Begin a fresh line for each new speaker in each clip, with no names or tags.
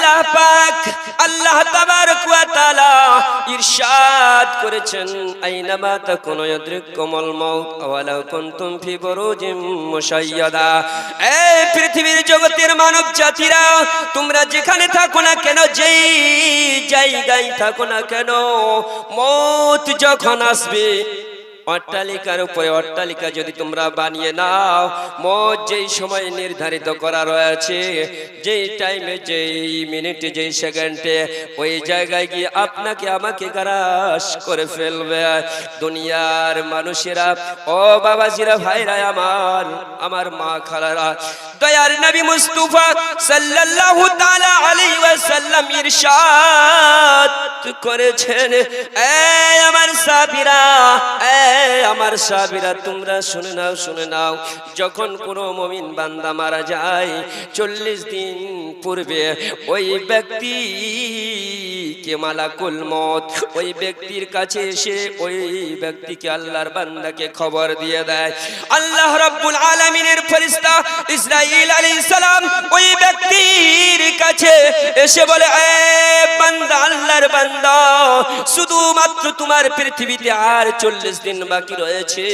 আল্লাহ পাক, আল্লাহ তাবারক ওয়া তাআলা ইরশাদ করেছেন। আইনামা তাকুনু ইয়াদরিকুমুল মাউত ওয়ালাউ কুনতুম ফি বুরুজিম মুশাইয়াদা। এই পৃথিবীর জগতের মানব জাতিরা, তোমরা যেখানে থাকো না কেন, যেই জায়গায় থাকো না কেন, মৌত যখন আসবে অট্টালিকার উপরে অট্টালিকা যদি তোমরা বানিয়ে নাও মত যেই সময় নির্ধারিত করা রয়েছে, যেই টাইমে যেই মিনিটে যেই সেকেন্ডে ওই জায়গায় গিয়ে আপনাকে আমাকে গ্রাস করে ফেলবে। দুনিয়ার মানুষেরা, ও বাবাজিরা, ভাইরা আমার আমার মা খালারা, দয়ার নবী মুস্তাফা সাল্লাল্লাহু তাআলা আলাইহি ওয়াসাল্লাম ইরশাদ করেছেন। এ আমার সাবিরা এই আমার সাবিরা তোমরা শুনে নাও শুনে নাও। যখন কোনো মমিন বান্দা মারা যায়, চল্লিশ দিন পূর্বে ওই ব্যক্তি কে মালাকুল মত ওই ব্যক্তির কাছে এসে ওই ব্যক্তিকে আল্লাহর বান্দাকে খবর দিয়ে দেয়। আল্লাহ রাব্বুল আলামিনের ফেরেশতা ইসরাইল আলাইহিস সালাম ওই ব্যক্তির কাছে এসে বলে, এ বান্দা, আল্লাহর বান্দা, শুধুমাত্র তোমার পৃথিবীতে আর চল্লিশ দিন বাকি রয়েছে,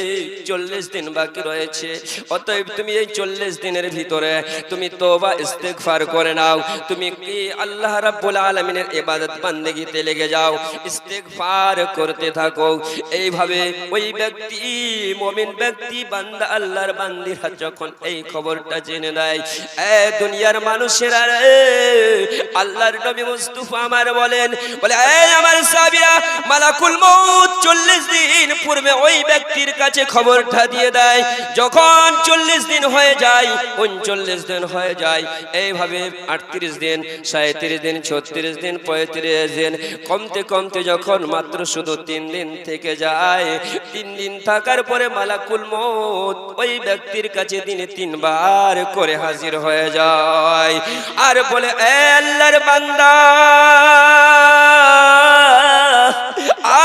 চল্লিশ দিন বাকি রয়েছে। অতএব তুমি এই চল্লিশ দিনের ভিতরে তুমি তোবা ইস্তেগফার করে নাও। তুমি কি আল্লাহ রাব্বুল আলামিনের ইবাদত বান্দেগিতে লেগে যাও, ইস্তেগফার করতে থাকো। এইভাবে ওই ব্যক্তি, মুমিন ব্যক্তি, বান্দা আল্লাহর বান্দিরা যখন এই খবরটা জেনে নেয়, এ দুনিয়ার মানুষেরা আল্লাহর নবী মুস্তাফা আমার বলেন, বলে এই আমার সাহাবীরা, মালাকুল মউত 40 দিন পূর্বে ওই ব্যক্তির কাছে খবরটা দিয়ে দেয়, যখন 40 দিন হয়ে যায় 39 দিন হয়ে যায়, এইভাবে 38 দিন 37 দিন 36 দিন 35 দিন কমতে কমতে যখন মাত্র শুধু তিন দিন থেকে যায়, তিন দিন থাকার পরে মালাকুল মত ওই ব্যক্তির কাছে দিনে তিনবার করে হাজির হয়ে যায়। আর বলে এল্লার বান্দা,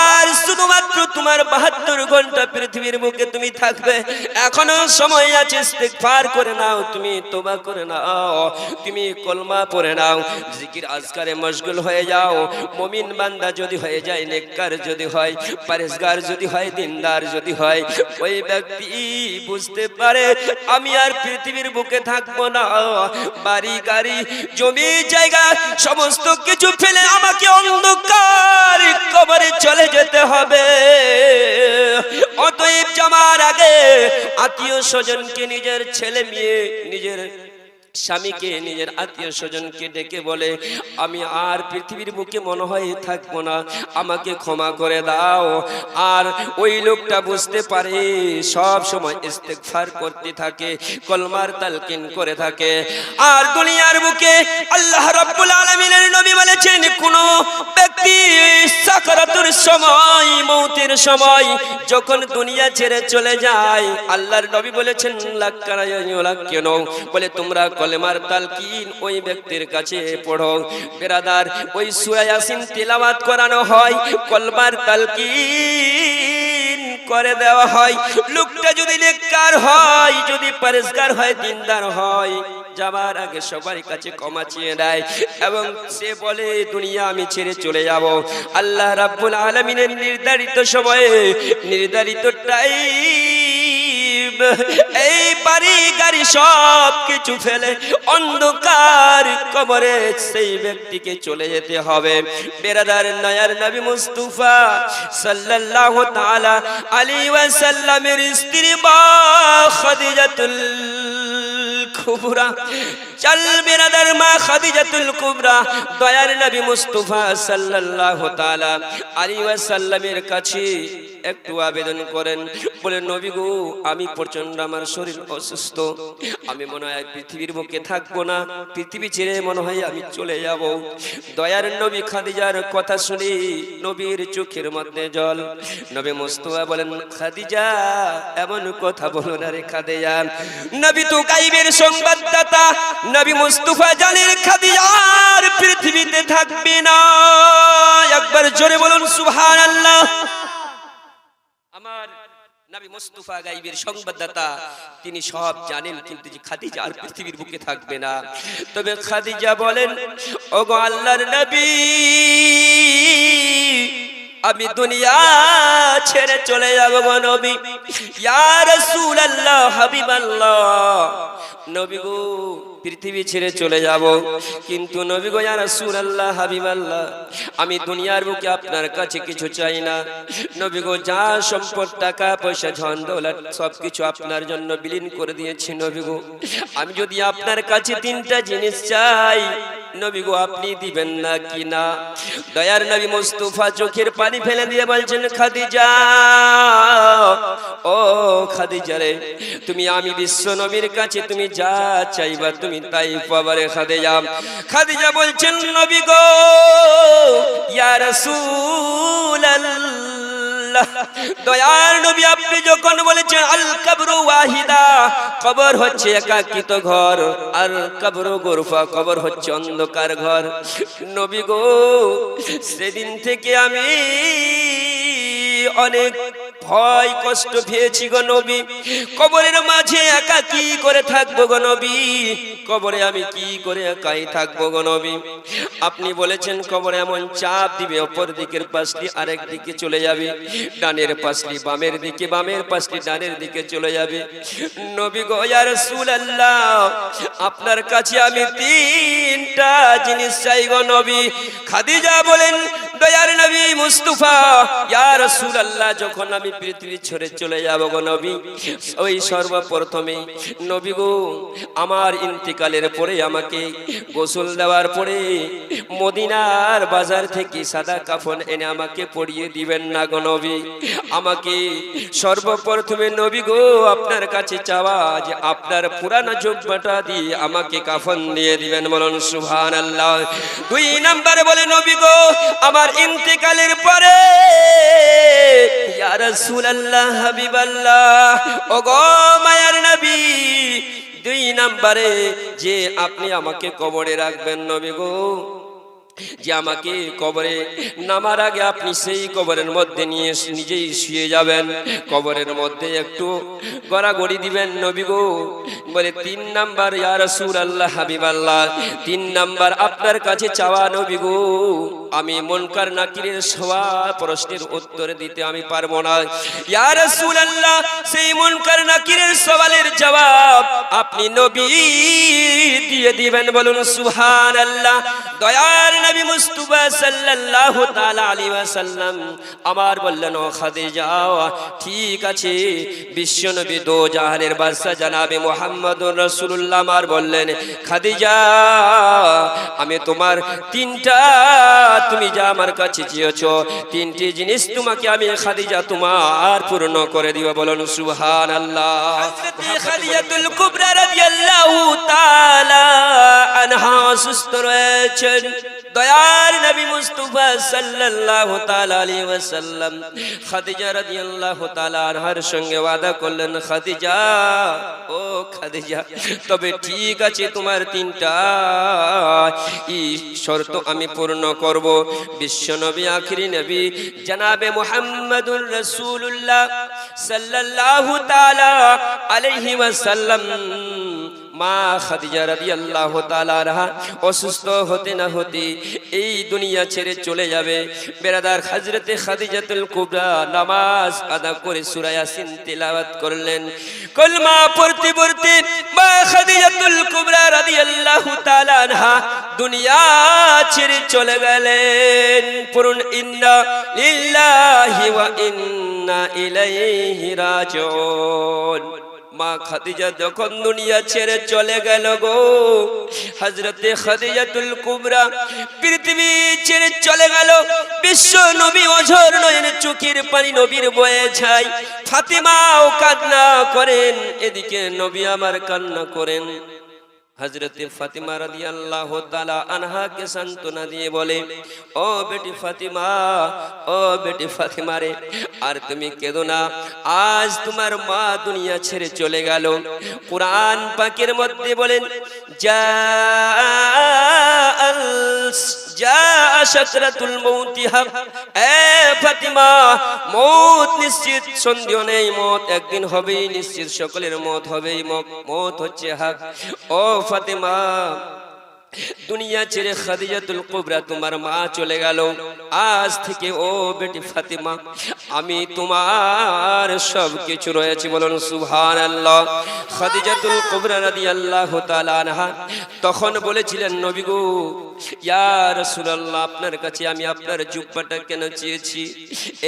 আর শুধুমাত্র তোমার বাহাত্তর ঘণ্টা পৃথিবীর মুখে তুমি থাকবে। এখনও সময় আছে, ইস্তেগফার করে নাও, তুমি তোবা করে নাও, তুমি কলমা পড়ে নাও, জিকির আজকারে মশগুল হয়ে যাও। মমিন বান্দা যদি হয়ে যায়, নেককার যদি হয় যদি হয়, দিনদার যদি হয়, ওই ব্যক্তি বুঝতে পারে, আমি আর পৃথিবীর বুকে থাকব না। বাড়ি, গাড়ি, জমি, জায়গা, সমস্ত কিছু ফেলে আমাকে অন্ধকার কবরে চলে যেতে হবে। অতএব জমার আগে আত্মীয় স্বজনকে নিজের ছেলে মেয়ে নিজের স্বামীকে, নিজের আত্মীয় স্বজনকে ডেকে বলে, আমি আর পৃথিবীর বুকে মনে হয় থাকব না, আমাকে ক্ষমা করে দাও। আর ওই লোকটা বুঝতে পারে, সব সময় ইস্তেগফার করতে থাকে, কলমার তালকিন করে থাকে। আর দুনিয়ার বুকে আল্লাহ রাব্বুল আলামিনের নবী বলেছেন, কোন ব্যক্তি সাকরাতুর সময়, মৌতের সময় যখন দুনিয়া ছেড়ে চলে যায়, আল্লাহর নবী বলেছেন লাক্কারা লাক কেন বলে, তোমরা কলেমার তালকিন ওই ব্যক্তির কাছে পড়ো। বেরাদার, ওই সূরা ইয়াসিন করানো হয়, কলমার তালকিন করে দেওয়া হয়। লোকটা যদি নেককার হয়, যদি পরিষ্কার হয়, দিনদার হয়, যাবার আগে সবার কাছে ক্ষমা চেয়ে দেয় এবং সে বলে, দুনিয়া আমি ছেড়ে চলে যাব। আল্লাহ রাব্বুল আলামিনের নির্ধারিত সময়ে, নির্ধারিত টাইম এই গাড়ি সব কিছু ফেলে অন্ধকার কবরে সেই ব্যক্তিকে চলে যেতে হবে। বেরাদার নয়ার নবী মুস্তাফা সাল্লাল্লাহু তাআলা আলাইহি ওয়াসাল্লামের স্ত্রী মা খাদিজাতুল কুবরা। চল বেরাদার মা খাদিজাতুল কুবরা, দয়ার নবী মুস্তাফা সাল্লাল্লাহু তাআলা আলাইহি ওয়াসাল্লামের কাছে একটু আবেদন করেন। বলে, নবী গো, আমি প্রচণ্ড আমার শরীর অসুস্থ। আমি মনে হয় পৃথিবীর বুকে থাকব না। পৃথিবী ছেড়ে মনে হয় আমি চলে যাব। দয়ার নবী খাদিজার কথা শুনি নবীর চোখের মধ্যে জল। নবী মুস্তফা বলেন, খাদিজা, এমন কথা বলো না রে খাদিজা। নবী তো গাইবের সংবাদদাতা। নবী মুস্তফা জানেন খাদিজার পৃথিবীতে থাকবে না। একবার জোরে বলুন সুবহানাল্লাহ আমার নবী মুস্তাফা গাইবের সংবাদদাতা, তিনি সব জানেন কিন্তু যে খাদিজা আর পৃথিবীর বুকে থাকবে না। তবে খাদিজা বলেন, ওগো আল্লাহর নবী, আমি দুনিয়া ছেড়ে চলে যাব গো নবী। ইয়া রাসূলুল্লাহ, হাবিবাল্লাহ। নবী গো পৃথিবী ছেড়ে চলে যাব। কিন্তু নবী গো, ইয়া রাসূলুল্লাহ, হাবিবাল্লাহ, আমি দুনিয়ার বুকে আপনার কাছে কিছু চাই না। নবী গো, যা সম্পদ, টাকা, পয়সা, ধন, দৌলত, সবকিছু আপনার জন্য বিলীন করে দিয়েছি নবী গো। আমি যদি আপনার কাছে তিনটা জিনিস চাই, নবী গো, আপনি দিবেন না কি না? দয়ার নবী মুস্তাফা চোখের পানি ফেলে দিয়ে বলছেন, খাদিজা, ও খাদিজা রে, তুমি আমি বিশ্ব নবীর কাছে তুমি যা চাইবা, তুমি তাই পাবারে খাদিজা খাদিজা বলছেন নবী গো ইয়া রাসূলুল্লাহ দয়ার নবী আপনি যখন বলেছেন, আল কবরু ওয়াহিদা কবর হচ্ছে একাকিত ঘর। আর গোরফা কবর হচ্ছে অন্ধকার ঘর। নবী গো, সেদিন থেকে আমি অনেক ভয়, কষ্ট পেয়েছি গো নবী। কবরের মাঝে একা কি করে থাকব গো নবী? কবরে আমি কি করে একাই থাকব গো নবী? আপনি বলেছেন কবরে এমন চাপ দিবে, অপর দিকের পাশটি আরেক দিকে চলে যাবে। ডানের পাশটি বামের দিকে, বামের পাশটি ডানের দিকে চলে যাবে। নবী গো, ইয়া রাসূলুল্লাহ, আপনার কাছে আমি তিনটা জিনিস চাই গো নবী। খাদিজা বলেন, দয়ার নবী মুস্তাফা, ইয়া রাসূলুল্লাহ, যখন আমি পৃথিবী ছেড়ে চলে যাব গো নবী, ওই সর্বপ্রথমে, নবী গো, আমার ইন্তিকালের পরে আমাকে গোসল দেওয়ার পরে মদিনার বাজার থেকে সাদা কাফন এনে আমাকে পরিয়ে দিবেন না গো নবী। আমাকে সর্বপ্রথমে নবী গো, আপনার কাছে চাওয়া যে আপনার পুরানো যোগ্যটা দিয়ে আমাকে কাফন দিয়ে দিবেন। বলুন সুহান আল্লাহ দুই নাম্বারে বলে, নবী গো, আমার ইন্তেকালের পরে হাবিবাল্লাহ ও গো মায়ার নবী। দুই নাম্বারে যে আপনি আমাকে কবরে রাখবেন, নবী গো। যে আমাকে কবরে নামার আগে আপনি সেই কবরের মধ্যে নিয়ে নিজেই শুয়ে যাবেন। কবরের মধ্যে একটু গড়াগড়ি দিবেন নবী গো। বলে, তিন নাম্বার, ইয়া রাসূলুল্লাহ, হাবিবাল্লাহ, তিন নাম্বার, আপনার কাছে চাওয়া নবী গো। আমি মনকার নাকিরের সওয়া প্রশ্নের উত্তর দিতে আমি পারব না। ইয়া রাসূলুল্লাহ, সেই মনকার নাকিরের সওয়ালের জবাব আপনি নবী দিয়ে দিবেন বলুন, সুবহানাল্লাহ। দয়ার নবী মুস্তাফা সাল্লাল্লাহু তাআলা আলাইহি ওয়াসাল্লাম আমার বললেন ও খাদিজা ঠিক আছে। বিশ্ব নবী দো জাহানের বাদশা জনাবে মুহাম্মদুর রাসূলুল্লাহ আমার বললেন খাদিজা আমি তোমার তিনটা তুমি যা আমার কাছে চেয়েছো তিনটি জিনিস তোমাকে আমি খাদিজা তোমার পূর্ণ করে দিব। বলুন সুবহানাল্লাহ। হযরত খাদিজাতুল কুবরা রাদিয়াল্লাহু আনহা সুস্থ রয়েছেন। দয়ার নবী মুস্তাফা সাল্লাল্লাহু তাআলা আলাইহি ওয়াসাল্লাম খাদিজা রাদিয়াল্লাহু তাআলা আনহার সঙ্গে ওয়াদা করলেন, খাদিজা, ও খাদিজা, তবে ঠিক আছে তোমার তিনটা। ই শর্ত আমি পূর্ণ করব। বিশ্ব নবী, আখিরি নবী, জনাবে মুহাম্মাদুর রাসূলুল্লাহ সাল্লাল্লাহু তাআলা আলাইহি ওয়াসাল্লাম মা খাদিজা রাদিয়াল্লাহু তাআলা আনহা অসুস্থ হতে না হতে এই দুনিয়া ছেড়ে চলে যাবে। বেরাদার হযরতে খাদিজাতুল কুবরা নামাজ আদা করে সূরা ইয়াসিন তেলাওয়াত করলেন। কলমা পড়তে পড়তে মা খাদিজাতুল কুবরা রাদিয়াল্লাহু তাআলা আনহা দুনিয়া ছেড়ে চলে গেলেন। পূর্ণ ইন্না লিল্লাহি ওয়া ইন্না ইলাইহি রাজিউন। মা খাদিজা যখন দুনিয়া ছেড়ে চলে গেল গো হজরতে খাদিজাতুল কুবরা পৃথিবী ছেড়ে চলে গেল, বিশ্ব নবী অঝর নয়ন চোখের পানি নবীর বয়ে যায় ফাতিমাও কান্না করেন, এদিকে নবী আমার কান্না করেন। হজরতে ফাতিমা রাদিয়াল্লাহু তাআলা আনহাকে সান্ত্বনা দিয়ে বলে, ও বেটি ফাতিমা, ও বেটি ফাতিমা রে, আর তুমি কেঁদো না। আজ তোমার মা দুনিয়া ছেড়ে চলে গেল। কোরআন পাকের মধ্যে বলেন যা যা মৌতি এ নিশ্চিত, সন্দেহ নেই, মত একদিন হবেই নিশ্চিত, সকলের মত হবেই মত হচ্ছে হাক ও ফাতিমা দুনিয়া ছেড়ে খাদিজাতুল কুবরা, তোমার মা চলে গেল। আজ থেকে ও বেটি ফাতিমা, আমি তোমার সব কিছু রয়েছে বলুন সুহান আল্লাহ খাদিজাতুল কুবরা রাদিয়াল্লাহু তাআলা আনহা তখন বলেছিলেন, নবী গো, ইয়া রাসূলুল্লাহ, আপনার কাছে আমি আপনার কেন চেয়েছি?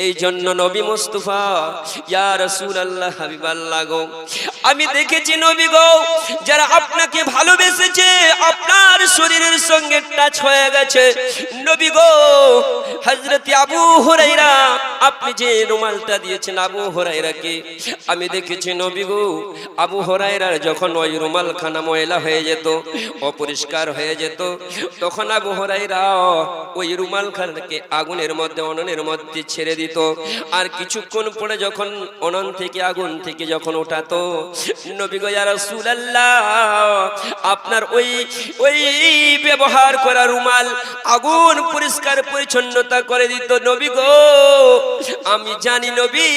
এই জন্য নবী মুস্তাফা, ইয়া রাসূলুল্লাহ, হাবিবাল্লাহ গো, আমি দেখেছি নবী গো, যারা আপনাকে ভালোবেসেছে, আপনার শরীরের সঙ্গে টাচ হয়ে গেছে। নবী গো, হযরত আবু হুরাইরা আপনি যে রুমালটা দিয়েছেন আবু হুরাইরাকে আমি দেখেছি নবী গো, আবু হুরাইরার যখন ওই রুমাল খানা ময়লা হয়ে যেত, অপরিষ্কার হয়ে যেত, তখন আবু হুরাইরা ওই রুমাল খানাকে আগুনের মধ্যে, অননের মধ্যে ছেড়ে দিত। আর কিছুক্ষণ পরে যখন অনন থেকে আগুন থেকে যখন ওঠাতো, নবী গো, ইয়া আপনার ওই ওই ব্যবহার করা রুমাল, আগুন পরিষ্কার পরিচ্ছন্নতা করে দিত নবী গো। আমি জানি নবী,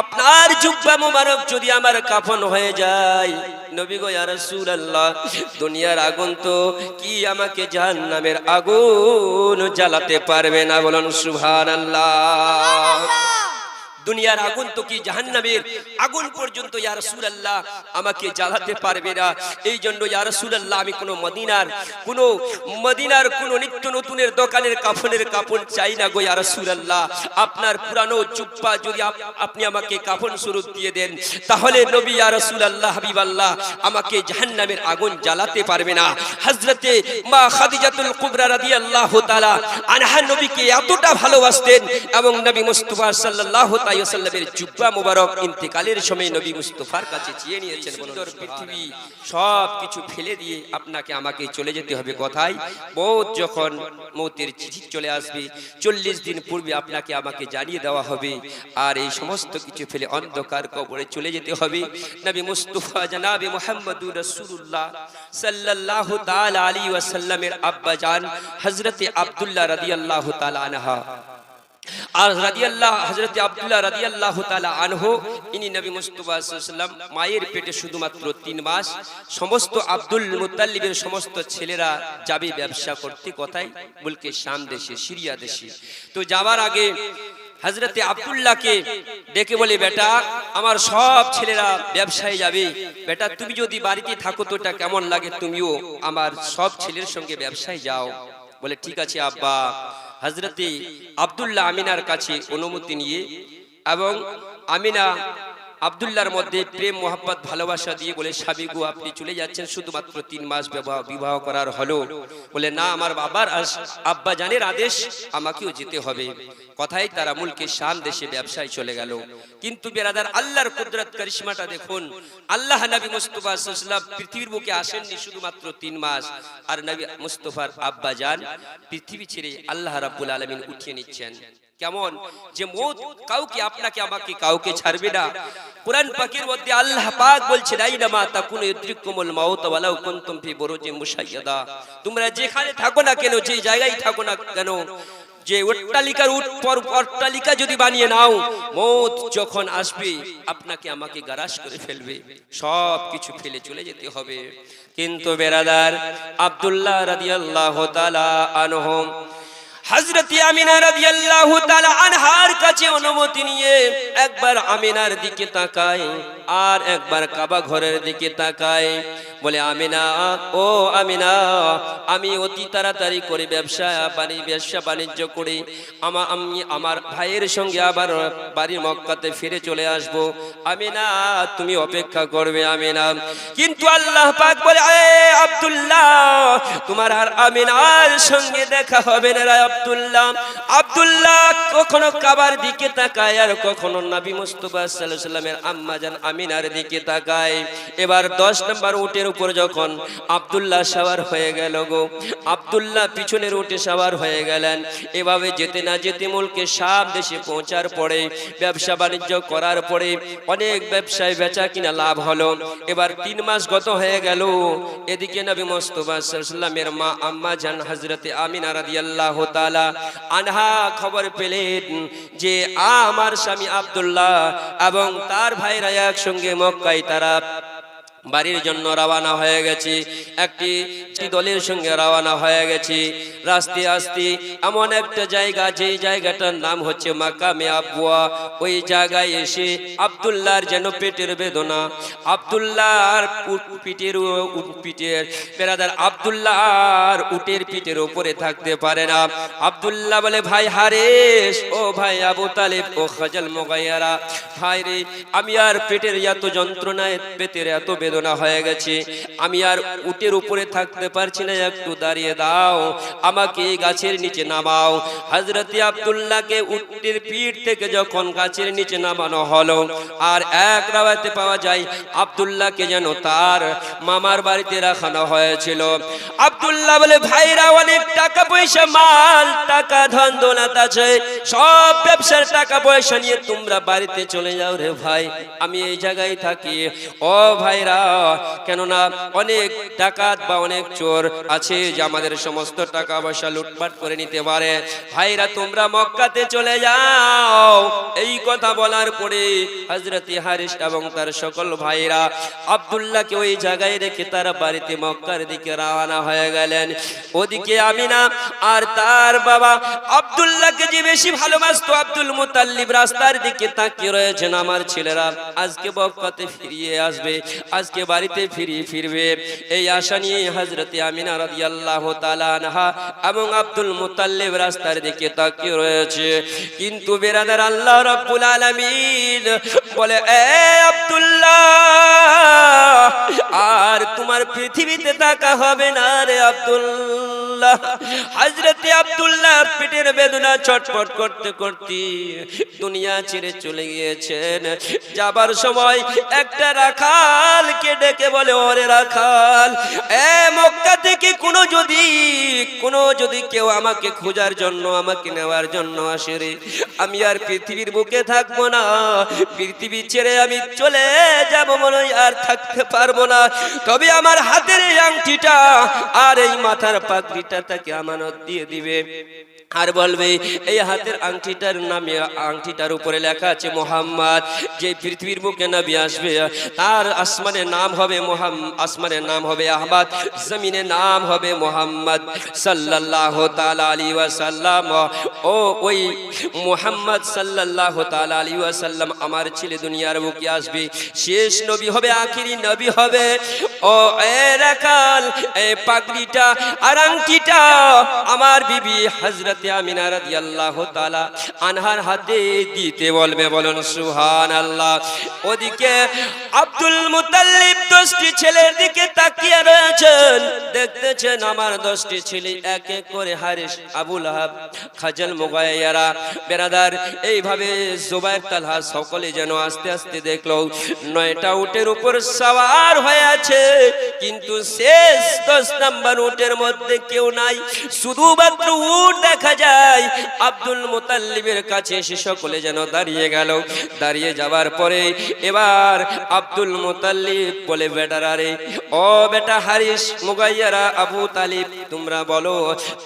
আপনার জুব্বা মোবারক যদি আমার কাফন হয়ে যায়। নবী গো, ইয়া রাসূলুল্লাহ, দুনিয়ার আগুন তো কি আমাকে জাহান্নামের আগুন জ্বালাতে পারবে না? বলুন সুবহানাল্লাহ। দুনিয়ার আগুন তো কি জাহান্নামের? আগুন পর্যন্ত ইয়া রাসূলুল্লাহ, আমাকে জ্বালাতে পারবে না। এই জন্য ইয়া রাসূলুল্লাহ, আমি কোনো মদিনার কোনো মদিনার কোনো নিত্য নতুনের দোকানের কাফনের কাপড় চাই না গো ইয়া রাসূলুল্লাহ। আপনার পুরানো জুব্বা যদি আপনি আমাকে কাফন স্বরূপ দিয়ে দেন, তাহলে নবী ইয়া রাসূলুল্লাহ, হাবিবাল্লাহ, আমাকে জাহান্নামের আগুন জ্বালাতে পারবে না। হযরতে মা খাদিজাতুল কুবরা রাদিয়াল্লাহু তাআলা আনহা নবীকে এতটা ভালোবাসতেন এবং নবী মুস্তাফা সাল্লাল্লাহু তাআলা সাল্লামের জুব্বা মুবারক ইন্তেকালের সময় নবী মুস্তাফার কাছে চেয়ে নিয়েছেন সুন্দর পৃথিবী সব কিছু ফেলে দিয়ে আপনাকে আমাকে চলে যেতে হবে কোথায়? মৌত যখন মৌতের চিঠি চলে আসবে চল্লিশ দিন পূর্বে আপনাকে আমাকে জানিয়ে দেওয়া হবে আর এই সমস্ত কিছু ফেলে অন্ধকার কবরে চলে যেতে হবে। নবী মুস্তাফা জানাবে মুহাম্মদুর রাসূলুল্লাহ সাল্লাল্লাহু তাআলা আলাইহি ওয়াসাল্লামের আব্বা জান হযরতে আব্দুল্লাহ রাদিয়াল্লাহু তাআলা আনহা। আর রাদিয়াল্লাহ হযরত আব্দুল্লাহ রাদিয়াল্লাহু তাআলা আনহু, ইনি নবী মুস্তাফা সাল্লাল্লাহু আলাইহি মায়ের পেটে শুধুমাত্র তিন মাস। সমস্ত আব্দুল মুত্তালিবের সমস্ত ছেলেরা যাবে ব্যবসা করতে। শাম দেশে, সিরিয়া দেশে। তো যাবার আগে হজরতে আব্দুল্লাহকে ডেকে বলে, বেটা, আমার সব ছেলেরা ব্যবসায় যাবে। বেটা, তুমি যদি বাড়িতে থাকো তো এটা কেমন লাগে? তুমিও আমার সব ছেলের সঙ্গে ব্যবসায় যাও। বলে, ঠিক আছে, আব্বা। হজরতে আবদুল্লাহ আমিনার কাছে অনুমতি নিয়ে এবং আমিনা আব্দুল্লাহর মধ্যে প্রেম মোহাম্মত ভালোবাসা দিয়ে বলে, সাবিগু, আপনি চলে যাচ্ছেন শুধুমাত্র তিন মাস বিবাহ বিবাহ করার হলো। বলে, না, আমার বাবার আব্বা জানের আদেশ, আমাকেও যেতে হবে। কথাই তারা মুলকে শাম দেশে ব্যবসায় চলে গেল। কিন্তু বেরাদার আল্লাহর কুদরত, করিশ্মাটা দেখুন, আল্লাহ নবী মুস্তফা সাল্লাম পৃথিবীর বুকে আসেননি শুধুমাত্র তিন মাস। আর নবী মুস্তফার আব্বা জান পৃথিবী ছেড়ে আল্লাহ রাব্বুল আলামিন উঠিয়ে নিচ্ছেন। কেমন? যে মৌত কাউকে, আপনাকে, আমাকে কাউকে ছাড়বে না। কোরআন পাকের মধ্যে আল্লাহ পাক বলছেন আইনামা তাকুন ইউদ্রিকুমুল মাউত ওয়ালাউ কুনতুম ফি বুরুজিম মুশাইয়াদা। তোমরা যেখানে থাকো না কেন, যে জায়গায় থাকো না কেন, যে অট্টালিকার পর অট্টালিকা যদি বানিয়ে নাও, মৌত যখন আসবে, আপনাকে আমাকে গারাস করে ফেলবে। সব কিছু ফেলে চলে যেতে হবে। কিন্তু বেরাদার আব্দুল্লাহ রাদিয়াল্লাহু তাআলা আনহু হজরতি আমিনা রাদিয়াল্লাহু তাআলা আনহার কাছে অনুমতি নিয়ে একবার আমিনার দিকে তাকায় আর একবার কাবা ঘরের দিকে তাকায়। বলে, আমিনা, ও আমিনা, আমি অতি তাড়াতাড়ি করে ব্যবসা বাণী, ব্যবসা বাণিজ্য করে আমার আমি আমার ভাইয়ের সঙ্গে আবার বাড়ির মক্কাতে ফিরে চলে আসব। আমিনা, তুমি অপেক্ষা করবে, আমিনা। কিন্তু আল্লাহ পাক বলে আব্দুল্লাহ, তোমার আর আমিনার সঙ্গে দেখা হবে না আব্দুল্লাহ। আব্দুল্লাহ কখনো কাবার দিকে তাকায় আর কখনো মুস্তফা আলাইহি সাল্লামের আম্মা জান আমিনার দিকে তাকায়। এবার 10 নম্বর উটের উপর যখন সওয়ার হয়ে গেল গো পিছনের উটে সওয়ার হয়ে গেলেন। এভাবে যেতে না যেতে সাপ দেশে পৌঁছার পরে, ব্যবসা বাণিজ্য করার পরে অনেক ব্যবসায় বেচা কিনা লাভ হলো। এবার তিন মাস গত হয়ে গেল, এদিকে নবী মুস্তফা সাল্লামের মা আম্মা জান হজরতে আমিনা রাদিয়াল্লাহু তাআলা আনহা খবর পেলেন যে আমার স্বামী আবদুল্লাহ এবং তার ভাইরা একসঙ্গে মক্কায় তারা বাড়ির জন্য রওনা হয়ে গেছি। একটি দলের সঙ্গে রওনা হয়ে গেছি। রাস্তে আসতে এমন একটা জায়গা যেই জায়গাটার নাম হচ্ছে মাকামে আবুয়া ওই জায়গায় এসে আবদুল্লাহর যেন পেটের বেদনা, আবদুল্লাহর পিঠের পিঠের, বেরাদার আব্দুল্লাহর উটের পিঠের ওপরে থাকতে পারে না। আবদুল্লাহ বলে, ভাই হারেস ও ভাই আবু তালেব, ও খাজাল মোগাইয়ারা, ভাই রে, আমি আর পেটের এত যন্ত্রণায়, পেটের এত বেদনা হয়ে গেছে। আমি আর উটের উপরে থাকতে পারছি না, একটু দাঁড়িয়ে দাও। আমাকে গাছের নিচে নামাও। হজরতি আবদুল্লাহকে উটের পিঠ থেকে যখন গাছের নিচে নামানো হলো, আর এক রাওয়াতে পাওয়া যায়, আবদুল্লাহকে যেন তার মামার বাড়িতে রাখানো হয়েছিল। আব্দুল্লাহ বলে, ভাইরা, অনেক টাকা পয়সা মাল, টাকা, ধন, দৌলত আছে। সব ব্যবসার টাকা পয়সা নিয়ে তোমরা বাড়িতে চলে যাও রে ভাই। আমি এই জায়গায় থাকি। ও ভাইরা কেননা অনেক ডাকাত বা অনেক চোর আছে যে আমাদের সমস্ত টাকা পয়সা লুটপাট করে নিতে পারে। ভাইরা, তোমরা মক্কাতে চলে যাও। এই কথা বলার পরে হজরতি হারিস এবং তার সকল ভাইরা আব্দুল্লাহকে ওই জায়গায় রেখে তারা বাড়িতে মক্কার দিকে রওনা হয়ে গেলেন। ওদিকে আমিনা আর তার বাবা আব্দুল্লাহকে যে বেশি ভালোবাসতো আব্দুল মুতাল্লিব রাস্তার দিকে তাকিয়ে রয়েছেন। আমার ছেলেরা আজকে মক্কাতে ফিরিয়ে আসবে। আজকে বাড়িতে ফিরিয়ে ফিরবে। এই আশা নিয়ে হজরতে আমিনা রাদিয়াল্লাহু তাআলা আনহা এবং আব্দুল মুতাল্লিব রাস্তার দিকে তাকিয়ে রয়েছে। কিন্তু বেরাদার আল্লাহ রাব্বুল আলামিন বলে, এ আব্দুল্লাহ, আর তোমার পৃথিবীতে থাকা হবে না রে আব্দুল্লাহ হজরতে আব্দুল্লাহ পেটের বেদনা ছটফট করতে করতে দুনিয়া ছেড়ে চলে গিয়েছেন। যাবার সময় একটা রাখালকে ডেকে বলে, ওরে রাখাল, এ মক্কা থেকে কোনো যদি কোনো যদি কেউ আমাকে খোঁজার জন্য, আমাকে নেওয়ার জন্য আসে রে, আমি আর পৃথিবীর বুকে থাকব না, পৃথিবী ছেড়ে আমি চলে যাব মনে আর থাকতে পারব না। তবে আমার হাতের এই আংটিটা আর এই মাথার পাগড়িটা তাকে আমানত দিয়ে দিবে। আর বলবে, এই হাতের আংটিটার নামে, আংটিটার উপরে লেখা আছে মোহাম্মদ। যে পৃথিবীর বুকে নবী আসবে, তার আসমানের নাম হবে মোহাম আসমানের নাম হবে আহমদ জমিনের নাম হবে মোহাম্মদ সাল্লাল্লাহু তাআলা আলাইহি ওয়াসাল্লাম। ও ওই মোহাম্মদ সাল্লাল্লাহু তাআলা আলাইহি ওয়াসাল্লাম, আমার ছেলে দুনিয়ার বুকে আসবে, শেষ নবী হবে, আখিরি নবী হবে। ও এ রাখাল এই পাগড়িটা আর আংটিটা, আমার বিবি আমিনা রাদিয়াল্লাহু তাআলা আনহার হাতে দিতে বলবে, বলুন, সুবহানাল্লাহ। ওদিকে আব্দুল মুতাল্লিব দশটি ছেলের দিকে তাকিয়ে রয়েছেন। দেখতেছেন আমার দশটি ছেলে এক এক করে হারিস আবুল আহাব, খাজাল বেরাদার, এইভাবে তালহা সকলে যেন আস্তে আস্তে দেখল, নয়টা উটের উপর সওয়ার হয়ে আছে কিন্তু শেষ দশ নাম্বার উটের মধ্যে কেউ নাই, শুধুমাত্র উট দেখা যায়। আব্দুল মুতাল্লিবের কাছে এসে সকলে যেন দাঁড়িয়ে গেল। দাঁড়িয়ে যাওয়ার পরে এবার আব্দুল মুতাল্লিব বলে ও বেটা হারিস মুগাইয়ারা আবু তালিব, তোমরা বলো,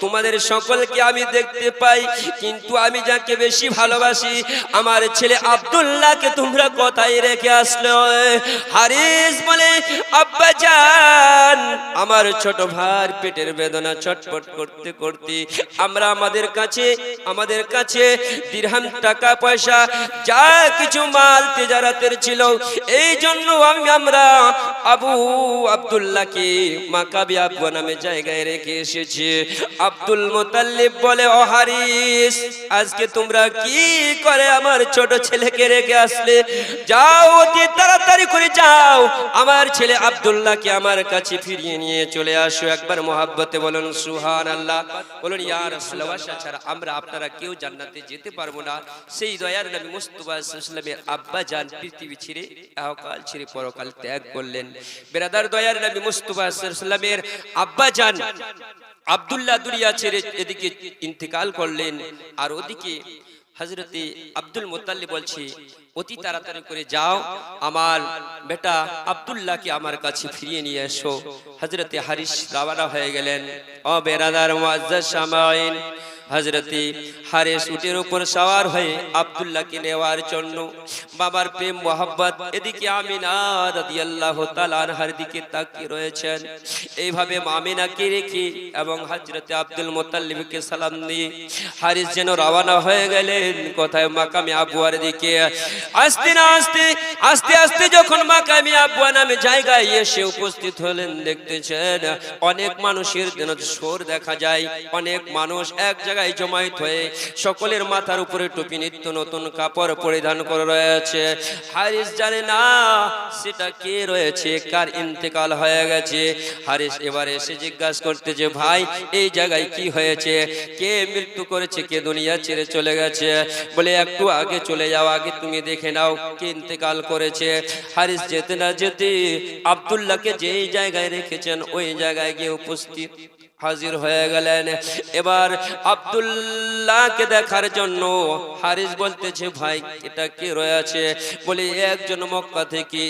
তোমাদের সকলকে আমি দেখতে পাই, কিন্তু আমি যাকে বেশি ভালোবাসি, আমার ছেলে আব্দুল্লাহকে তোমরা কোথায় রেখে আসলে? হারিস বলে, আব্বা জান, আমার ছোট ভার পেটের বেদনা ছটফট করতে করতে, আমরা আমাদের কাছে, আমাদের কাছে দিরহাম টাকা, পয়সা, যা কিছু মাল তেজারাতের ছিল এই জন্য আমি আমরা আবু আব্দুল্লাহকে মাকাবি আব্বু নামে জায়গায় রেখে এসেছে। আব্দুল মোতাল্লিব বলে, ও হারিস, আজকে তোমরা কি করে আমার ছোট ছেলেকে রেখে আসলে? যাও, অতি তাড়াতাড়ি করে যাও। আমার ছেলে আব্দুল্লাহকে আমার কাছে ফিরিয়ে নিয়ে চলে আসো। একবার মোহাব্বতে বলুন সুহান আল্লাহ বলুন ইয়ার ভালোবাসা ছাড়া আমরা আপনারা কেউ জান্নাতে যেতে পারব না। সেই দয়ার নবী মুস্তফা সাল্লামের আব্বা জান পৃথিবী ছেড়ে আহকাল ছেড়ে, পরকাল ত্যাগ করলেন। বেরাদার দয়ার নবী মুস্তফা সাল্লামের আব্বা জান আব্দুল্লাহ দুনিয়া ছেড়ে এদিকে ইন্তেকাল করলেন। আর ওদিকে হজরতে আব্দুল মোতাল্লি বলছে, অতি তাড়াতাড়ি করে যাও, আমার বেটা আব্দুল্লাহকে আমার কাছে ফিরিয়ে নিয়ে এসো। হজরতে হারিস রাওয়ানা হয়ে গেলেন। ও বেরাদার মুআজ্জাজ সামাইন হজরতি হারেস উটের উপর সওয়ার হয়ে আব্দুল্লাহকে নেওয়ার জন্য বাবার প্রেম, মোহাব্বত, এদিকে আমিনা তাআলা আনহার দিকে তাকিয়ে রয়েছেন। এইভাবে আমিনাকে রেখে এবং হজরতে আব্দুল মুত্তালিবকে সালাম দিয়ে হারিস যেন রওনা হয়ে গেলেন কোথায়? মাকামি আবুয়ার দিকে। আস্তে না আস্তে আস্তে আস্তে যখন মাকামি আবুয়া নামে জায়গায় এসে উপস্থিত হলেন, দেখতেছেন অনেক মানুষের যেন সোর দেখা যায়, অনেক মানুষ এক জায়গায় জমায়েত হয়ে সকলের মাথার উপরে টুপি নিত্য নতুন কাপড় পরিধান করে রয়েছে। হারিস জানে না সেটা কে রয়েছে, কার ইন্তেকাল হয়ে গেছে। হারিস এবার এসে জিজ্ঞাসা করতে যে, ভাই, এই জায়গায় কি হয়েছে? কে মৃত্যু করেছে? কে দুনিয়া ছেড়ে চলে গেছে? বলে, একটু আগে চলে যাও, আগে তুমি দেখে নাও কে ইন্তেকাল করেছে। হারিস যেতে না যেতে আব্দুল্লাহকে যেই জায়গায় রেখেছেন, ওই জায়গায় গিয়ে উপস্থিত হাজির হয়ে গেলেন। এবার আব্দুল্লাহকে দেখার জন্য হারিস বলতেছে, ভাই, এটা কে রয়েছে? বলি, একজন মক্কা থেকে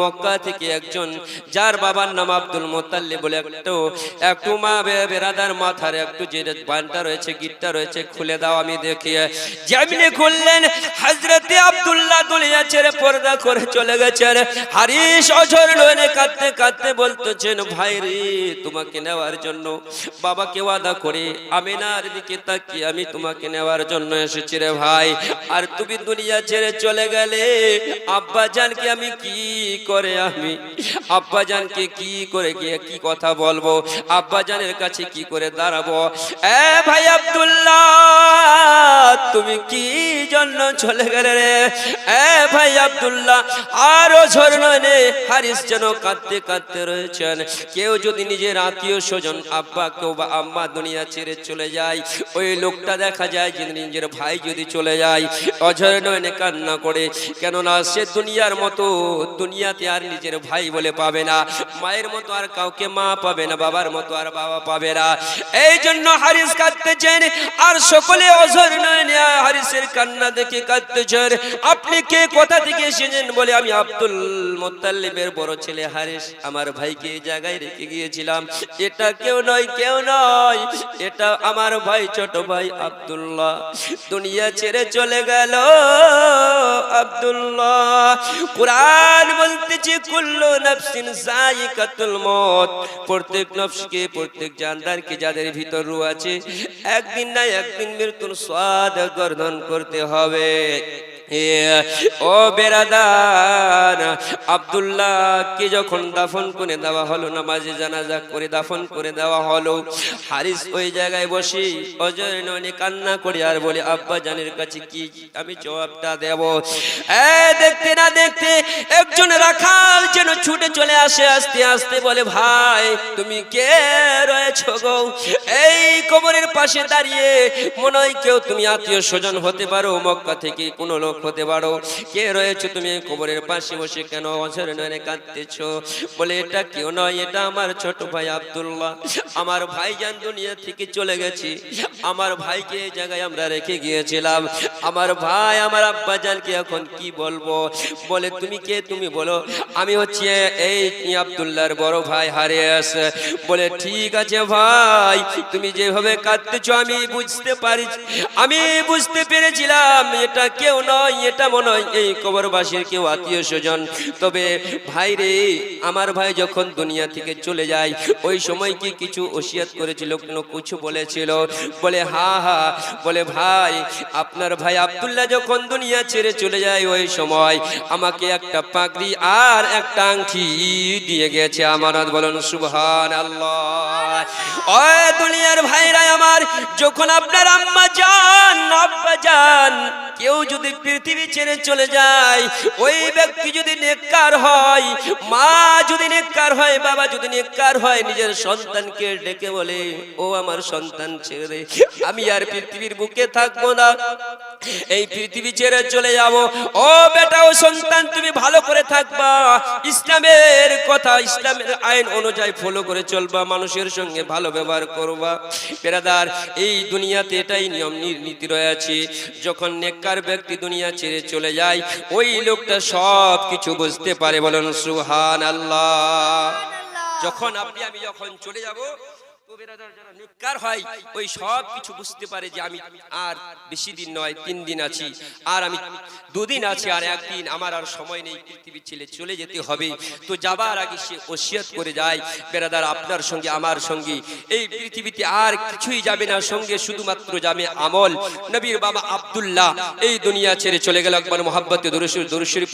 মক্কা থেকে একজন, যার বাবার নাম আব্দুল মোতাল্লি বলে একটু একটু মা বেরাদার মাথার একটু যে বানটা রয়েছে, গিটটা রয়েছে, খুলে দাও আমি দেখি। যেমনি খুললেন হজরতে আব্দুল্লাহ দুলিয়া ছেড়ে পর্দা করে চলে গেছেন। হারিস অঝর লোনে কাঁদতে কাঁদতে বলতেছেন, ভাই রে, তোমাকে নেওয়ার জন্য। বাবাকে ওয়াদা করে, আমিনার দিকে তাকিয়ে আমি তোমাকে নেওয়ার জন্য এসেছি রে ভাই। আর তুমি দুনিয়া ছেড়ে চলে গেলে আব্বা জানকে আমি কি করে আমি? আব্বা জানকে কি করে গিয়ে কি কথা বলব? আব্বা জানের কাছে কি করে দাঁড়াবো? এ ভাই আব্দুল্লাহ, তুমি কি জন্য চলে গেলে রে? এ ভাই আব্দুল্লাহ, আরও ঝরননে হারিস যেন কাঁদতে কাঁদতে রয়েছেন। কেউ যদি নিজের আত্মীয় স্বজন আব্বা কেউ বা আম্মা দুনিয়া ছেড়ে চলে যায়। ওই লোকটা দেখা যায় যে নিজের ভাই যদি চলে যায়, অঝর নয়নে কান্না করে। কেননা সে দুনিয়ার মতো, দুনিয়াতে আর নিজের ভাই বলে পাবে না। মায়ের মতো আর কাউকে মা পাবে না, বাবার মতো আর বাবা পাবে না। এই জন্য হারিস কাঁদতেছেন, আর সকলে অঝর নয়নে হারিসের কান্না দেখে কাঁদতেছেন। আপনি কে? কোথা থেকে এসেছেন বলে আমি আব্দুল মোত্তাল্লিবের বড় ছেলে হারিস, আমার ভাইকে এই জায়গায় রেখে গিয়েছিলাম। এটা কেউ নয় কেউ নয়। এটা আমার ভাই, ছোট ভাই আব্দুল্লাহ। দুনিয়া ছেড়ে চলে গেল আব্দুল্লাহ। কোরআন বলতেছে, কুল্লু নাফসিন যায়িকাতুল মউত। প্রত্যেক নফসকে, প্রত্যেক জানদারকে যাদের ভিতর রূহ আছে, একদিন না একদিন মৃত্যুর স্বাদ গর্ধন করতে হবে। ও বেরাদার, আব্দুল্লাহকে যখন দাফন করে দেওয়া হলো, নামাজে জানাজা করে দাফন করে দেওয়া হলো। হারিস ওই জায়গায় বসে অজয় নয়নে কান্না করে আর বলে, আব্বা জানের কাছে কি আমি জবাবটা দেব? দেখতে না দেখতে একজন রাখাল যেন ছুটে চলে আসে, আস্তে আস্তে বলে, ভাই, তুমি কে রয়েছ গো? এই কবরের পাশে দাঁড়িয়ে মনে হয় কেউ তুমি আত্মীয় স্বজন হতে পারো, মক্কা থেকে কোনো লোক হতে পারো। কে রয়েছে তুমি কবরের পাশে বসে কেন অঝর নয়নে কাঁদতেছ? বলে, এটা কেউ নয়, এটা আমার ছোট ভাই আব্দুল্লাহ আমার দুনিয়া থেকে চলে গেছে। আমার ভাইকে এই জায়গায় আমরা রেখে গিয়েছিলাম। আমার ভাই, আমার আব্বা জানকে এখন কি বলব? বলে, তুমি কে? তুমি বলো। আমি হচ্ছে এই আব্দুল্লাহর বড় ভাই বলে, ঠিক আছে ভাই, তুমি যেভাবে কাঁদতেছো, আমি বুঝতে পারি আমি বুঝতে পেরেছিলাম, এটা কেউ নয়, এটা মনে হয় এই কবরবাসীর কেউ আত্মীয় স্বজন। তবে ভাই রে আমার ভাই যখন দুনিয়া থেকে চলে যায়, ওই সময় কি কিছু ওসিয়াত করেছিল কোনো কিছু বলেছিল। বলে, হা হা। বলে, ভাই, আপনার ভাই আব্দুল্লাহ যখন দুনিয়া ছেড়ে চলে যায় ওই সময় আমাকে একটা পাগড়ি আর একটা আংটি দিয়ে গেছে আমানত বলুন ওই দুনিয়ার ভাইরা আমার, যখন আপনার আম্মা যান, আব্বা যান, কেউ যদি পৃথিবী ছেড়ে চলে যায়, ওই ব্যক্তি যদি নেককার হয়, মা যদি নেককার হয়, বাবা যদি নেককার হয়, নিজের সন্তানকে ডেকে বলে, ও আমার সন্তান ছেড়ে আমি আর পৃথিবীর বুকে থাকব না। এই পৃথিবী ছেড়ে চলে যাব। ও বেটা, ও সন্তান, তুমি ভালো করে থাকবা। ইসলামের কথা, ইসলামের আইন অনুযায়ী ফলো করে চলবা, মানুষের সঙ্গে ভালো ব্যবহার করবা। বেরাদার, এই দুনিয়াতে এটাই নিয়ম নীতি রয়েছে। যখন নেককার ব্যক্তি দুনিয়া ছেড়ে চলে যায়, ওই লোকটা সব কিছু বুঝতে পারে। বলেন সুহান আল্লাহ যখন আপনি, আমি যখন চলে যাব আমার তো আগে সে করে যায় আপনার সঙ্গে, আমার সঙ্গে। এই পৃথিবীতে আর কিছুই যাবে না, সঙ্গে শুধুমাত্র যাবে আমল। নবীর বাবা আব্দুল্লাহ, এই দুনিয়া ছেড়ে চলে গেল, একবার মোহাব্বতে দরুশরী